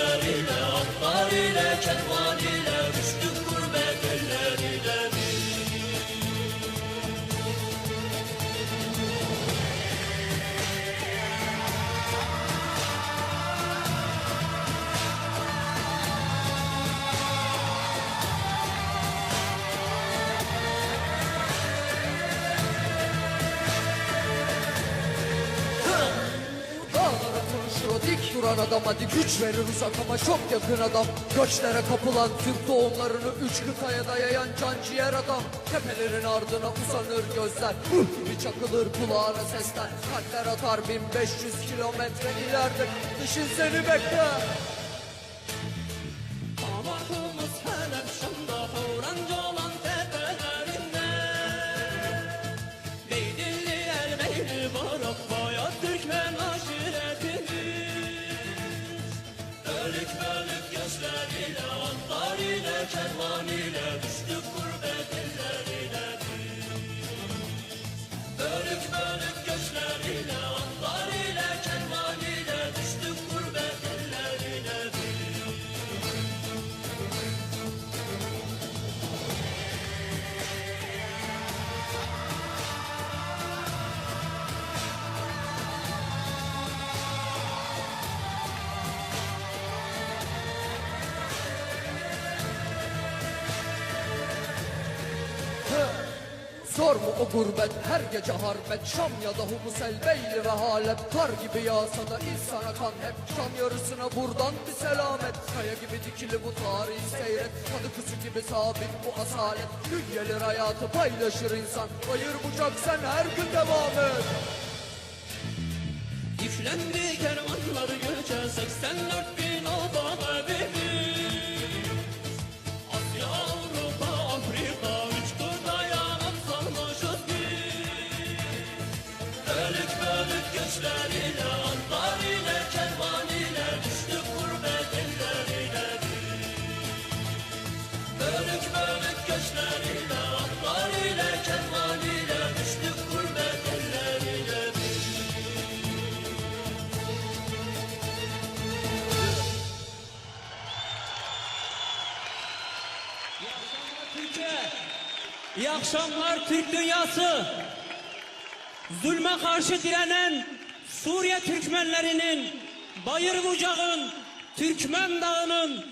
Kuşlar ile, atlar ile, kervan ile o dik duran adam Hadi güç verir uzak ama çok yakın adam. Göçlere kapılan Türk doğumlarını Üç kıtaya dayayan can ciğer adam. Tepelerin ardına uzanır gözler Ruh gibi çakılır kulağına sesler. Kalpler atar 1500 kilometre ileride Dışın seni bekler. Damatımız hele Şam'da Havrancı Bölük bölük Zor mu o gurbet? Her gece harbet Şam ya da Humus el Beyli ve Halep Kar gibi yağsa da insana kan hep Şam yarısına. Buradan bir selamet. Kaya gibi dikili bu tarihi seyret. Tadı kuzu gibi sabit bu asalet. Gün gelir hayatı paylaşır insan. Bayır bucak sen her gün devam et. Yüklendi kervanları göçe Bölük bölük göçleriyle Atlar ile kervan ile Düştük gurbet ellerine Bölük bölük göçleriyle Atlar ile kervan ile Düştük gurbet ellerine İyi akşamlar Türkiye. İyi akşamlar Türk dünyası. Zulme karşı direnen Suriye Türkmenlerinin, Bayır Bucak'ın, Türkmen Dağı'nın,